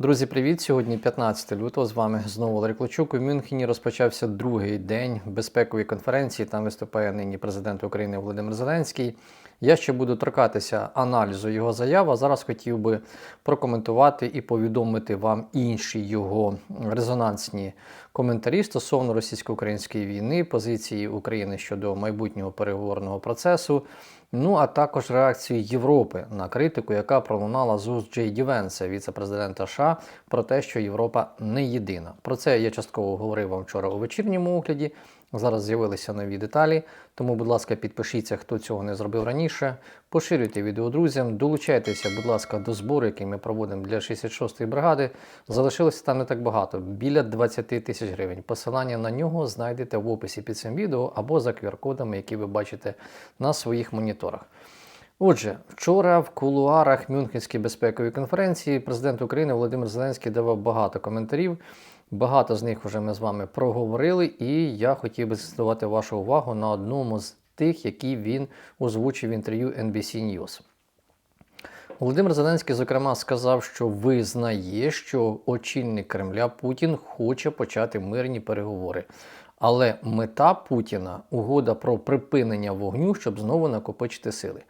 Друзі, привіт! Сьогодні 15 лютого. З вами знову Валерій Клочук. У Мюнхені розпочався другий день безпекової конференції. Там виступає нині президент України Володимир Зеленський. Я ще буду торкатися аналізу його заяв. А зараз хотів би прокоментувати і повідомити вам інші його резонансні коментарі стосовно російсько-української війни, позиції України щодо майбутнього переговорного процесу. Ну а також реакцію Європи на критику, яка пролунала з уст Джей Дівенса, віце-президента США, про те, що Європа не єдина. Про це я частково говорив вам вчора у вечірньому огляді. Зараз з'явилися нові деталі. Тому, будь ласка, підпишіться, хто цього не зробив раніше. Поширюйте відео друзям, долучайтеся, будь ласка, до збору, який ми проводимо для 66-ї бригади. Залишилося там не так багато, біля 20 тисяч гривень. Посилання на нього знайдете в описі під цим відео або за QR-кодами, які ви бачите на своїх моніторах. Отже, вчора в кулуарах Мюнхенської безпекової конференції президент України Володимир Зеленський давав багато коментарів. Багато з них вже ми з вами проговорили, і я хотів би звернути вашу увагу на одному з тих, які він озвучив в інтерв'ю NBC News. Володимир Зеленський, зокрема, сказав, що визнає, що очільник Кремля Путін хоче почати мирні переговори. Але мета Путіна угода про припинення вогню, щоб знову накопичити сили.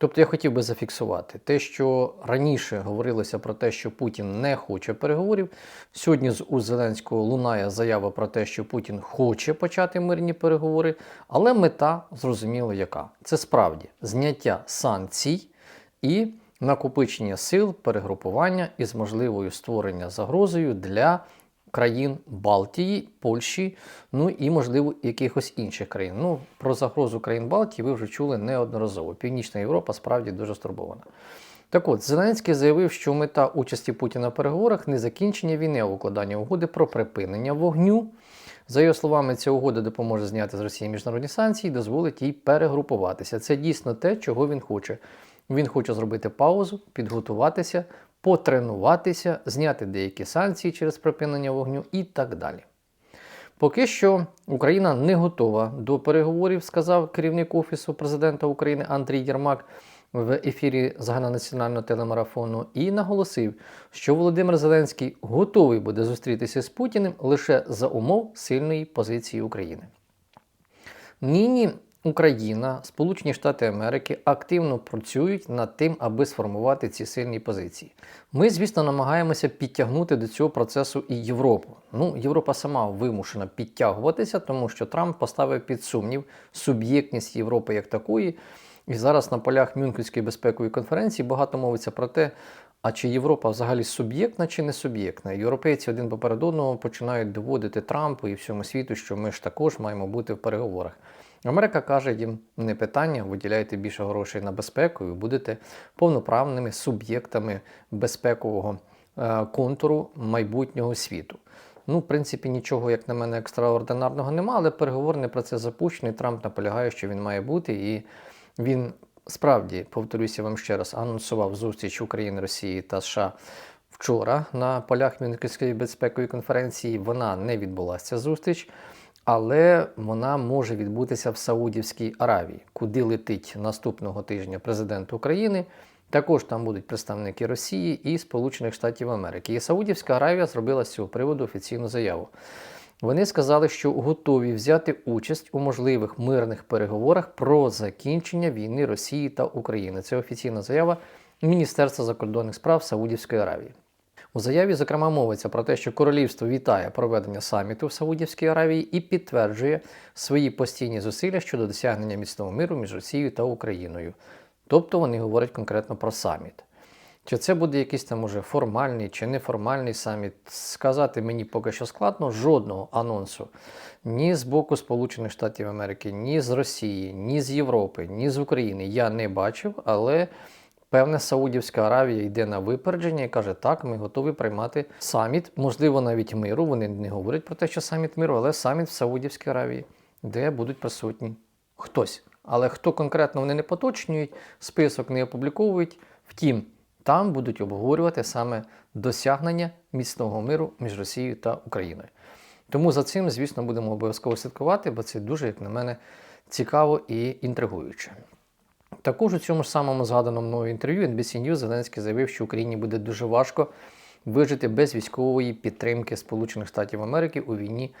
Тобто я хотів би зафіксувати те, що раніше говорилося про те, що Путін не хоче переговорів. Сьогодні з у Зеленського лунає заява про те, що Путін хоче почати мирні переговори, але мета зрозуміло яка. Це справді зняття санкцій і накопичення сил, перегрупування із можливою створення загрозою для країн Балтії, Польщі, ну і, можливо, якихось інших країн. Ну, про загрозу країн Балтії ви вже чули неодноразово. Північна Європа справді дуже стурбована. Так от, Зеленський заявив, що мета участі Путіна в переговорах не закінчення війни, а укладання угоди про припинення вогню. За його словами, ця угода допоможе зняти з Росії міжнародні санкції і дозволить їй перегрупуватися. Це дійсно те, чого він хоче. Він хоче зробити паузу, підготуватися, потренуватися, зняти деякі санкції через припинення вогню і так далі. Поки що Україна не готова до переговорів, сказав керівник Офісу президента України Андрій Єрмак в ефірі загальнонаціонального телемарафону і наголосив, що Володимир Зеленський готовий буде зустрітися з Путіним лише за умов сильної позиції України. Нині Україна, Сполучені Штати Америки активно працюють над тим, аби сформувати ці сильні позиції. Ми, звісно, намагаємося підтягнути до цього процесу і Європу. Ну, Європа сама вимушена підтягуватися, тому що Трамп поставив під сумнів суб'єктність Європи як такої. І зараз на полях Мюнхенської безпекової конференції багато мовиться про те, а чи Європа взагалі суб'єктна чи не суб'єктна. Європейці один поперед починають доводити Трампу і всьому світу, що ми ж також маємо бути в переговорах. Америка каже їм не питання, виділяйте більше грошей на безпеку і будете повноправними суб'єктами безпекового е, контуру майбутнього світу. Ну, в принципі, нічого, як на мене, екстраординарного немає, але переговорний процес запущений. Трамп наполягає, що він має бути, і він справді, повторюся вам ще раз, анонсував зустріч України, Росії та США вчора на полях Мюнхенської безпекової конференції. Вона не відбулася зустріч але вона може відбутися в Саудівській Аравії, куди летить наступного тижня президент України. Також там будуть представники Росії і Сполучених Штатів Америки. І Саудівська Аравія зробила з цього приводу офіційну заяву. Вони сказали, що готові взяти участь у можливих мирних переговорах про закінчення війни Росії та України. Це офіційна заява Міністерства закордонних справ Саудівської Аравії. У заяві, зокрема, мовиться про те, що королівство вітає проведення саміту в Саудівській Аравії і підтверджує свої постійні зусилля щодо досягнення міцного миру між Росією та Україною. Тобто вони говорять конкретно про саміт. Чи це буде якийсь там уже формальний чи неформальний саміт? Сказати мені поки що складно, жодного анонсу ні з боку Сполучених Штатів Америки, ні з Росії, ні з Європи, ні з України я не бачив, але Певне, Саудівська Аравія йде на випередження і каже, так, ми готові приймати саміт, можливо, навіть миру. Вони не говорять про те, що саміт миру, але саміт в Саудівській Аравії, де будуть присутні хтось. Але хто конкретно вони не поточнюють, список не опубліковують. Втім, там будуть обговорювати саме досягнення міцного миру між Росією та Україною. Тому за цим, звісно, будемо обов'язково слідкувати, бо це дуже, як на мене, цікаво і інтригуюче. Також у цьому ж самому згаданому мною інтерв'ю NBC News Зеленський заявив, що Україні буде дуже важко вижити без військової підтримки Сполучених Штатів Америки у війні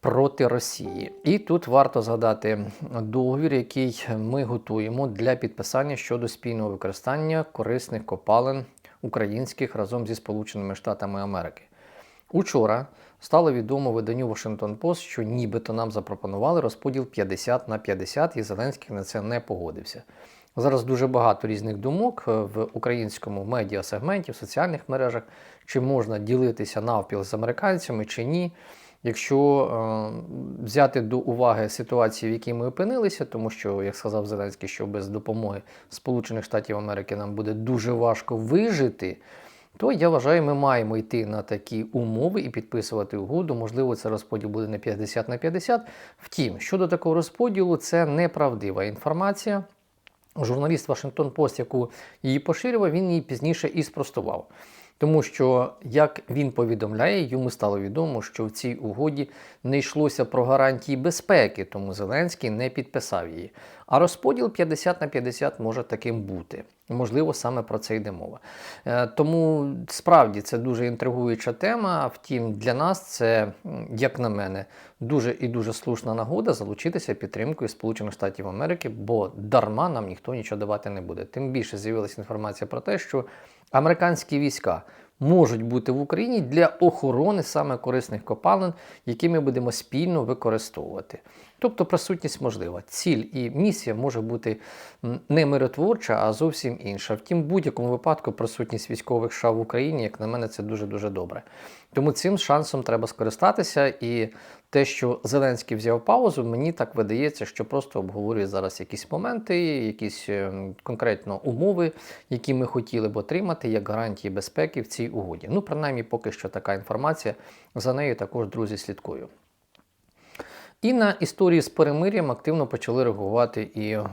проти Росії. І тут варто згадати договір, який ми готуємо для підписання щодо спільного використання корисних копалин українських разом зі Сполученими Штатами Америки. Учора стало відомо виданню Washington Post, що нібито нам запропонували розподіл 50 на 50, і Зеленський на це не погодився. Зараз дуже багато різних думок е, в українському медіасегменті, в соціальних мережах, чи можна ділитися навпіл з американцями чи ні. Якщо е, взяти до уваги ситуацію, в якій ми опинилися, тому що, як сказав Зеленський, що без допомоги Сполучених Штатів Америки нам буде дуже важко вижити, то я вважаю, ми маємо йти на такі умови і підписувати угоду. Можливо, це розподіл буде не 50 на 50. Втім, щодо такого розподілу, це неправдива інформація. Журналіст Вашингтон Пост, яку її поширював, він її пізніше і спростував. Тому що, як він повідомляє, йому стало відомо, що в цій угоді не йшлося про гарантії безпеки, тому Зеленський не підписав її. А розподіл 50 на 50 може таким бути. Можливо, саме про це йде мова. Е, Тому справді це дуже інтригуюча тема. Втім, для нас це, як на мене, дуже і дуже слушна нагода залучитися підтримкою Сполучених Штатів Америки, бо дарма нам ніхто нічого давати не буде. Тим більше з'явилася інформація про те, що американські війська можуть бути в Україні для охорони саме корисних копалин, які ми будемо спільно використовувати. Тобто присутність можлива. Ціль і місія може бути не миротворча, а зовсім інша. Втім, в будь-якому випадку присутність військових США в Україні, як на мене, це дуже-дуже добре. Тому цим шансом треба скористатися. І те, що Зеленський взяв паузу, мені так видається, що просто обговорює зараз якісь моменти, якісь ем, конкретно умови, які ми хотіли б отримати як гарантії безпеки в цій угоді. Ну, принаймні, поки що така інформація. За нею також, друзі, слідкую. І на історії з перемир'ям активно почали реагувати і в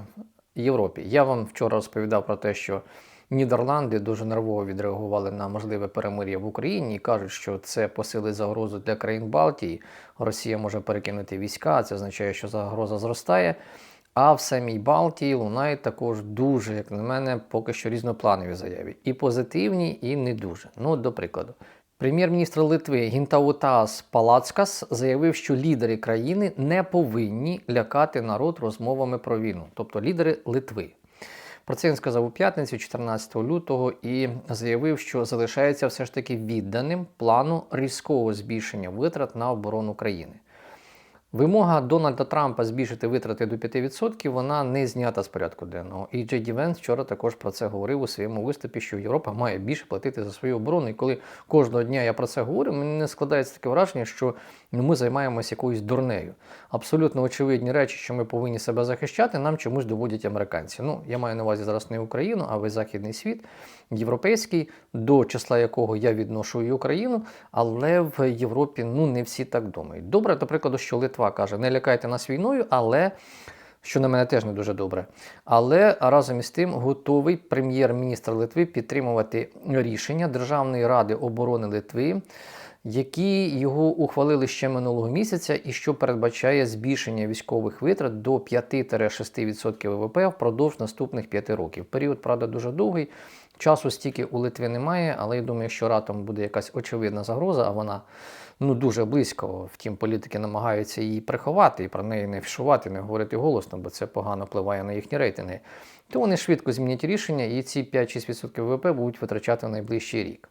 Європі. Я вам вчора розповідав про те, що Нідерланди дуже нервово відреагували на можливе перемир'я в Україні і кажуть, що це посилить загрозу для країн Балтії. Росія може перекинути війська, це означає, що загроза зростає. А в самій Балтії лунають також дуже, як на мене, поки що різнопланові заяви. І позитивні, і не дуже. Ну, до прикладу. Прем'єр-міністр Литви Гінтаутас Палацкас заявив, що лідери країни не повинні лякати народ розмовами про війну, тобто лідери Литви. Про це він сказав у п'ятницю, 14 лютого, і заявив, що залишається все ж таки відданим плану різкого збільшення витрат на оборону країни. Вимога Дональда Трампа збільшити витрати до 5% вона не знята з порядку денного. І Джей Ді Венс вчора також про це говорив у своєму виступі, що Європа має більше платити за свою оборону. І коли кожного дня я про це говорю, мені не складається таке враження, що ну, ми займаємося якоюсь дурнею. Абсолютно очевидні речі, що ми повинні себе захищати, нам чомусь доводять американці. Ну, я маю на увазі зараз не Україну, а весь західний світ, європейський, до числа якого я відношу і Україну, але в Європі ну не всі так думають. Добре, до прикладу, що Литва каже: не лякайте нас війною, але. Що на мене теж не дуже добре. Але разом із тим готовий прем'єр-міністр Литви підтримувати рішення Державної ради оборони Литви, які його ухвалили ще минулого місяця, і що передбачає збільшення військових витрат до 5-6% ВВП впродовж наступних 5 років. Період, правда, дуже довгий. Часу стільки у Литві немає, але я думаю, якщо ратом буде якась очевидна загроза, а вона ну дуже близько. Втім, політики намагаються її приховати і про неї не фішувати, не говорити голосно, бо це погано впливає на їхні рейтинги. То вони швидко змінять рішення, і ці 5-6% ВВП будуть витрачати в найближчий рік.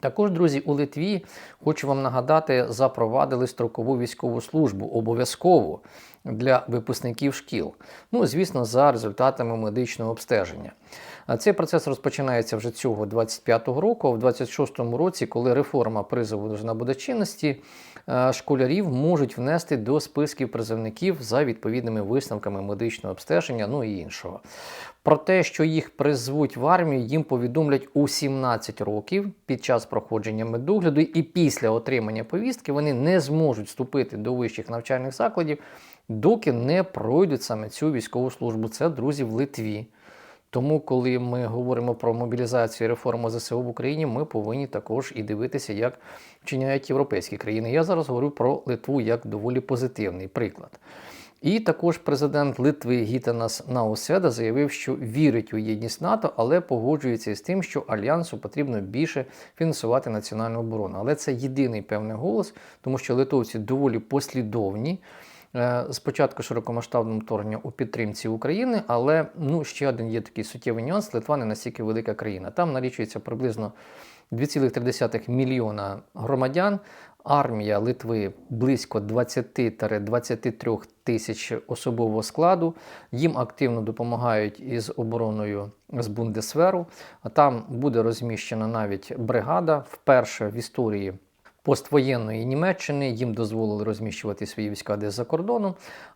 Також, друзі, у Литві хочу вам нагадати, запровадили строкову військову службу обов'язково для випускників шкіл. Ну, звісно, за результатами медичного обстеження. А Цей процес розпочинається вже цього 25-го року. В 26-му році, коли реформа призову вже набуде чинності, е, школярів можуть внести до списків призовників за відповідними висновками медичного обстеження, ну і іншого. Про те, що їх призвуть в армію, їм повідомлять у 17 років під час проходження медогляду, і після отримання повістки вони не зможуть вступити до вищих навчальних закладів, доки не пройдуть саме цю військову службу. Це друзі в Литві. Тому, коли ми говоримо про мобілізацію і реформу ЗСУ в Україні, ми повинні також і дивитися, як вчиняють європейські країни. Я зараз говорю про Литву як доволі позитивний приклад. І також президент Литви Гітанас Науседа заявив, що вірить у єдність НАТО, але погоджується із тим, що альянсу потрібно більше фінансувати національну оборону. Але це єдиний певний голос, тому що литовці доволі послідовні. Е, Спочатку широкомасштабного вторгнення у підтримці України, але ну ще один є такий суттєвий нюанс: Литва не настільки велика країна. Там налічується приблизно 2,3 мільйона громадян. Армія Литви близько 20-23 тисяч особового складу. Їм активно допомагають із обороною з Бундесверу. А там буде розміщена навіть бригада вперше в історії поствоєнної Німеччини. Їм дозволили розміщувати свої війська десь за кордоном.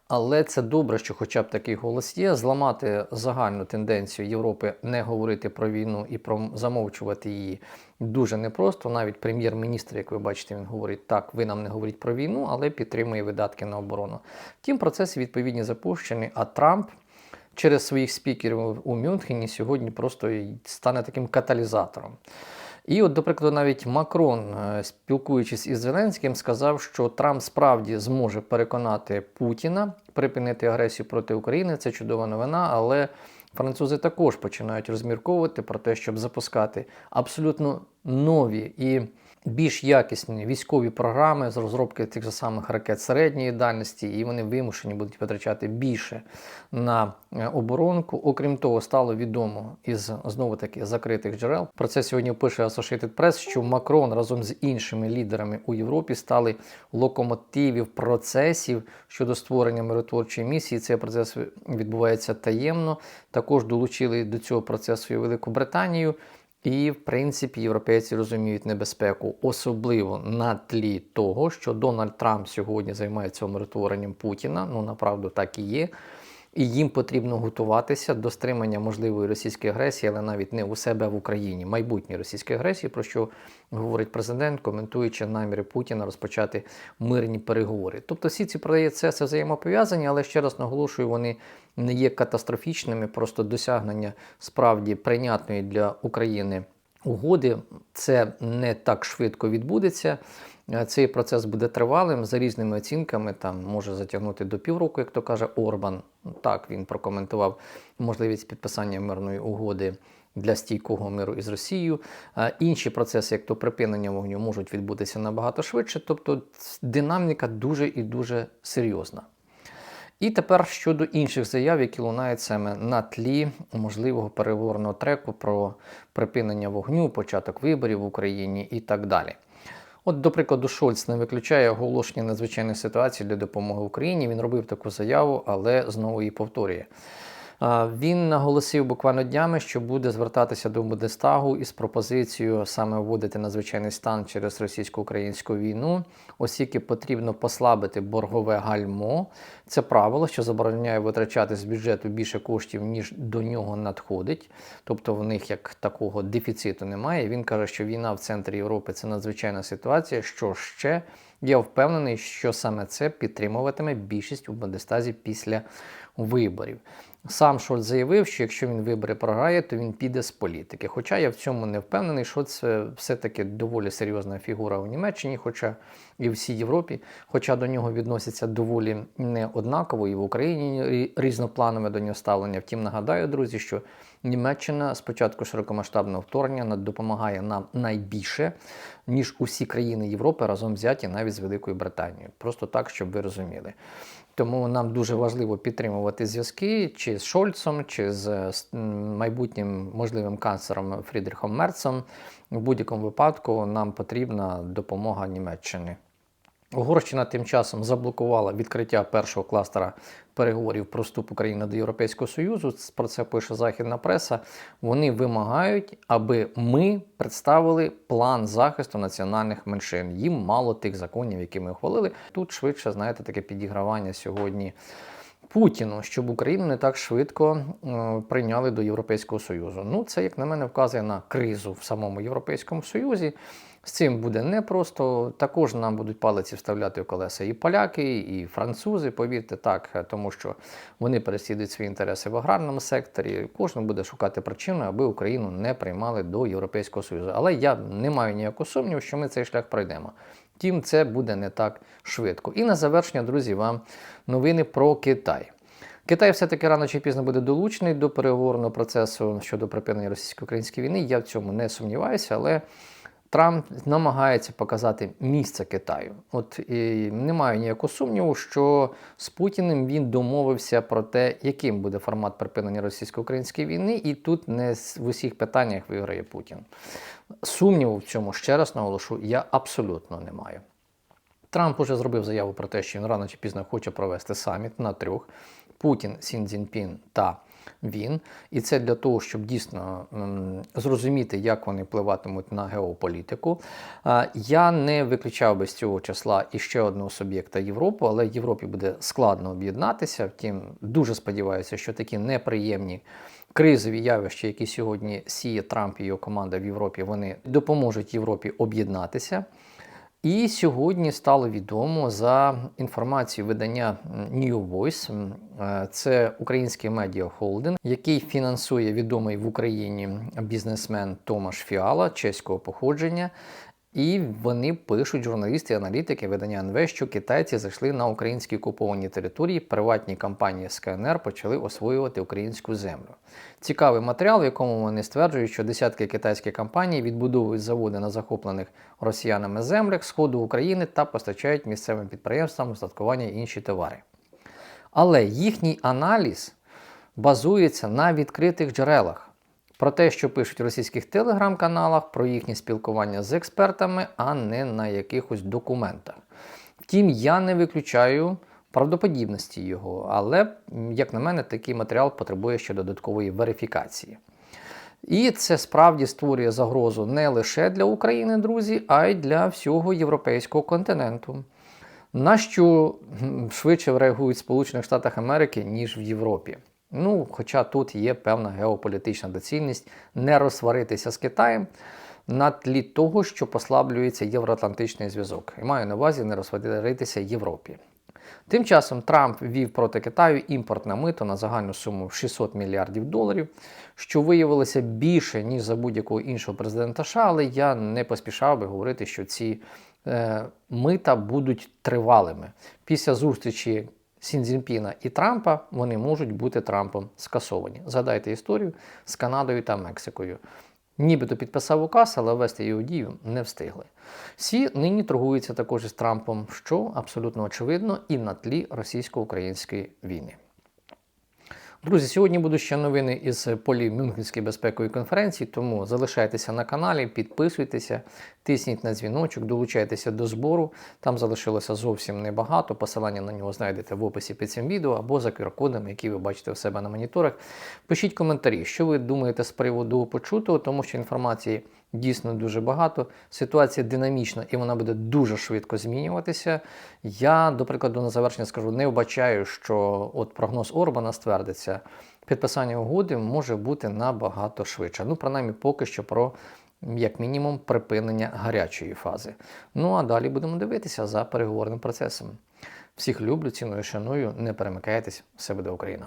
Але це добре, що хоча б такий голос є, зламати загальну тенденцію Європи не говорити про війну і про замовчувати її дуже непросто. Навіть прем'єр-міністр, як ви бачите, він говорить, так, ви нам не говоріть про війну, але підтримує видатки на оборону. Втім, процеси відповідні запущені, а Трамп. Через своїх спікерів у Мюнхені сьогодні просто стане таким каталізатором. І, от, до прикладу, навіть Макрон, е, спілкуючись із Зеленським, сказав, що Трамп справді зможе переконати Путіна припинити агресію проти України. Це чудова новина, але французи також починають розмірковувати про те, щоб запускати абсолютно нові і більш якісні військові програми з розробки тих же самих ракет середньої дальності, і вони вимушені будуть витрачати більше на е, оборонку. Окрім того, стало відомо із знову таки закритих джерел. Про це сьогодні пише Associated Press, що Макрон разом з іншими лідерами у Європі стали локомотивів процесів щодо створення миротворчої місії. Цей процес відбувається таємно. Також долучили до цього процесу і Велику Британію. І, в принципі, європейці розуміють небезпеку, особливо на тлі того, що Дональд Трамп сьогодні займається умиротворенням Путіна. Ну, направду так і є. І їм потрібно готуватися до стримання можливої російської агресії, але навіть не у себе а в Україні, майбутньої російської агресії, про що говорить президент, коментуючи наміри Путіна розпочати мирні переговори. Тобто всі ці процеси взаємопов'язані, але ще раз наголошую, вони не є катастрофічними, просто досягнення справді прийнятної для України угоди. Це не так швидко відбудеться. Е, Цей процес буде тривалим за різними оцінками. Там може затягнути до півроку, як то каже Орбан. Так він прокоментував можливість підписання мирної угоди для стійкого миру із Росією. Е, Інші процеси, як то припинення вогню, можуть відбутися набагато швидше. Тобто динаміка дуже і дуже серйозна. І тепер щодо інших заяв, які лунають саме на тлі можливого переговорного треку про припинення вогню, початок виборів в Україні і так далі. От, до прикладу, Шольц не виключає оголошення надзвичайної ситуації для допомоги Україні. Він робив таку заяву, але знову її повторює. Він наголосив буквально днями, що буде звертатися до Бундестагу із пропозицією саме вводити надзвичайний стан через російсько-українську війну, оскільки потрібно послабити боргове гальмо. Це правило, що забороняє витрачати з бюджету більше коштів, ніж до нього надходить. Тобто в них як такого дефіциту немає. Він каже, що війна в центрі Європи це надзвичайна ситуація. Що ще я впевнений, що саме це підтримуватиме більшість у Бундестазі після виборів. Сам Шольц заявив, що якщо він вибори програє, то він піде з політики. Хоча я в цьому не впевнений, що це все-таки доволі серйозна фігура у Німеччині, хоча і всій Європі, хоча до нього відносяться доволі неоднаково, і в Україні різнопланове до нього ставлення. Втім, нагадаю, друзі, що Німеччина з початку широкомасштабного вторгнення допомагає нам найбільше, ніж усі країни Європи разом взяті навіть з Великою Британією. Просто так, щоб ви розуміли. Тому нам дуже важливо підтримувати зв'язки чи з Шольцом, чи з майбутнім можливим канцлером Фрідріхом Мерцем. В будь-якому випадку нам потрібна допомога Німеччини. Угорщина тим часом заблокувала відкриття першого кластера переговорів про вступ України до Європейського Союзу. Про це пише західна преса. Вони вимагають, аби ми представили план захисту національних меншин. Їм мало тих законів, які ми ухвалили. Тут швидше, знаєте, таке підігравання сьогодні. Путіну, щоб Україну не так швидко е, прийняли до Європейського Союзу. Ну, це, як на мене, вказує на кризу в самому Європейському Союзі. З цим буде непросто. Також нам будуть палиці вставляти в колеса і поляки, і французи, повірте так, тому що вони переслідують свої інтереси в аграрному секторі. Кожен буде шукати причину, аби Україну не приймали до Європейського Союзу. Але я не маю ніякого сумніву, що ми цей шлях пройдемо. Втім, це буде не так швидко. І на завершення, друзі, вам новини про Китай. Китай все-таки рано чи пізно буде долучений до переговорного процесу щодо припинення російсько-української війни. Я в цьому не сумніваюся, але Трамп намагається показати місце Китаю. От і немає ніякого сумніву, що з Путіним він домовився про те, яким буде формат припинення російсько-української війни, і тут не в усіх питаннях виграє Путін. Сумніву в цьому ще раз наголошу, я абсолютно не маю. Трамп уже зробив заяву про те, що він рано чи пізно хоче провести саміт на трьох: Путін, Сін Цзіньпін та він. І це для того, щоб дійсно зрозуміти, як вони впливатимуть на геополітику. Я не виключав без цього числа іще одного суб'єкта Європу, але Європі буде складно об'єднатися. Втім, дуже сподіваюся, що такі неприємні. Кризові явища, які сьогодні сіє Трамп і його команда в Європі, вони допоможуть Європі об'єднатися. І сьогодні стало відомо за інформацією видання New Voice, е, це український медіахолдинг, який фінансує відомий в Україні бізнесмен Томаш Фіала чеського походження. І вони пишуть журналісти і аналітики видання НВ, що китайці зайшли на українські окуповані території. Приватні компанії з КНР почали освоювати українську землю. Цікавий матеріал, в якому вони стверджують, що десятки китайських компаній відбудовують заводи на захоплених росіянами землях сходу України та постачають місцевим підприємствам устаткування інші товари. Але їхній аналіз базується на відкритих джерелах. Про те, що пишуть в російських телеграм-каналах, про їхнє спілкування з експертами, а не на якихось документах. Втім, я не виключаю правдоподібності його, але, як на мене, такий матеріал потребує ще додаткової верифікації. І це справді створює загрозу не лише для України, друзі, а й для всього європейського континенту. На що швидше реагують в Сполучених Штатах Америки, ніж в Європі. Ну, Хоча тут є певна геополітична доцільність не розсваритися з Китаєм на тлі того, що послаблюється євроатлантичний зв'язок. І маю на увазі не розсваритися Європі. Тим часом Трамп ввів проти Китаю імпортне мито на загальну суму 600 мільярдів доларів, що виявилося більше, ніж за будь-якого іншого президента США, але я не поспішав би говорити, що ці е, мита будуть тривалими. Після зустрічі Сінзінпіна і Трампа вони можуть бути Трампом скасовані. Згадайте історію з Канадою та Мексикою. Нібито підписав указ, але ввести його дію не встигли. Всі нині торгуються також із Трампом, що абсолютно очевидно, і на тлі російсько-української війни. Друзі, сьогодні будуть ще новини із полі Мюнхенської безпекової конференції, тому залишайтеся на каналі, підписуйтеся, тисніть на дзвіночок, долучайтеся до збору. Там залишилося зовсім небагато. Посилання на нього знайдете в описі під цим відео або за QR-кодом, який ви бачите у себе на моніторах. Пишіть коментарі, що ви думаєте з приводу почутого, тому що інформації дійсно дуже багато. Ситуація динамічна і вона буде дуже швидко змінюватися. Я, до прикладу, на завершення скажу, не вбачаю, що от прогноз Орбана ствердиться, підписання угоди може бути набагато швидше. Ну, принаймні, поки що про. Як мінімум, припинення гарячої фази. Ну а далі будемо дивитися за переговорним процесом. Всіх люблю, ціную, шаную, не перемикайтесь, все буде Україна.